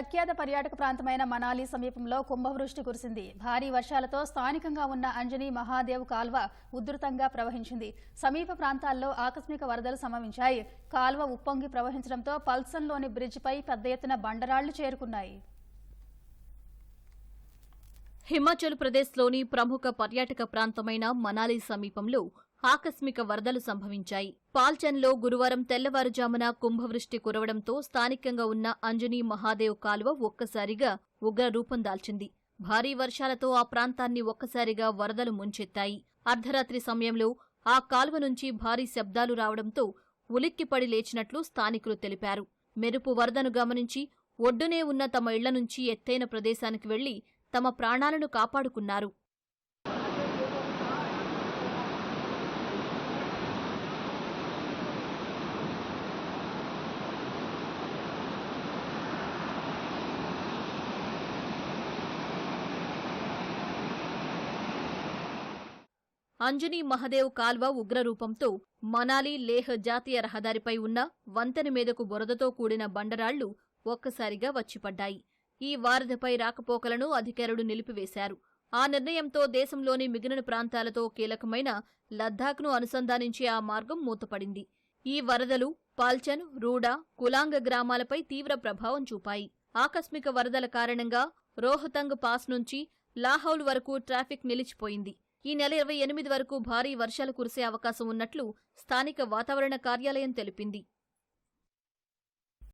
ప్రఖ్యాత పర్యాటక ప్రాంతమైన మనాలి సమీపంలో కుంభవృష్టి కురిసింది. భారీ వర్షాలతో స్థానికంగా ఉన్న అంజని మహాదేవ్ కాల్వ ఉధృతంగా ప్రవహించింది. సమీప ప్రాంతాల్లో ఆకస్మిక వరదలు సంభవించాయి. కాల్వ ఉప్పొంగి ప్రవహించడంతో పల్సన్లోని బ్రిడ్జిపై పెద్ద ఎత్తున బండరాళ్ళు చేరుకున్నాయి. హిమాచల్ ప్రదేశ్లోని ప్రముఖ పర్యాటక ప్రాంతమైన మనాలి సమీపంలో ఆకస్మిక వరదలు సంభవించాయి. పాల్చన్లో గురువారం తెల్లవారుజామున కుంభవృష్టి కురవడంతో స్థానికంగా ఉన్న అంజనీ మహాదేవ్ కాలువ ఒక్కసారిగా ఉగ్ర రూపం దాల్చింది. భారీ వర్షాలతో ఆ ప్రాంతాన్ని ఒక్కసారిగా వరదలు ముంచెత్తాయి. అర్ధరాత్రి సమయంలో ఆ కాలువ నుంచి భారీ శబ్దాలు రావడంతో ఉలిక్కిపడి లేచినట్లు స్థానికులు తెలిపారు. మెరుపు వరదను గమనించి ఒడ్డునే ఉన్న తమ ఇళ్ళ నుంచి ఎత్తైన ప్రదేశానికి వెళ్ళి తమ ప్రాణాలను కాపాడుకున్నారు. అంజనీ మహదేవ్ కాల్వ ఉగ్రరూపంతో మనాలి లేహ్ జాతీయ రహదారిపై ఉన్న వంతెన మీదకు బురదతో కూడిన బండరాళ్ళు ఒక్కసారిగా వచ్చిపడ్డాయి. ఈ వారధిపై రాకపోకలను అధికారులు నిలిపివేశారు. ఆ నిర్ణయంతో దేశంలోని మిగిలిన ప్రాంతాలతో కీలకమైన లద్దాఖ్ను అనుసంధానించే ఆ మార్గం మూతపడింది. ఈ వరదలు పాల్చన్ రూడా కులాంగ గ్రామాలపై తీవ్ర ప్రభావం చూపాయి. ఆకస్మిక వరదల కారణంగా రోహతంగ్ పాస్ నుంచి లాహౌల్ వరకు ట్రాఫిక్ నిలిచిపోయింది. ఈ నెల ఇరవై ఎనిమిది వరకు భారీ వర్షాలు కురిసే అవకాశం ఉన్నట్లు స్థానిక వాతావరణ కార్యాలయం తెలిపింది.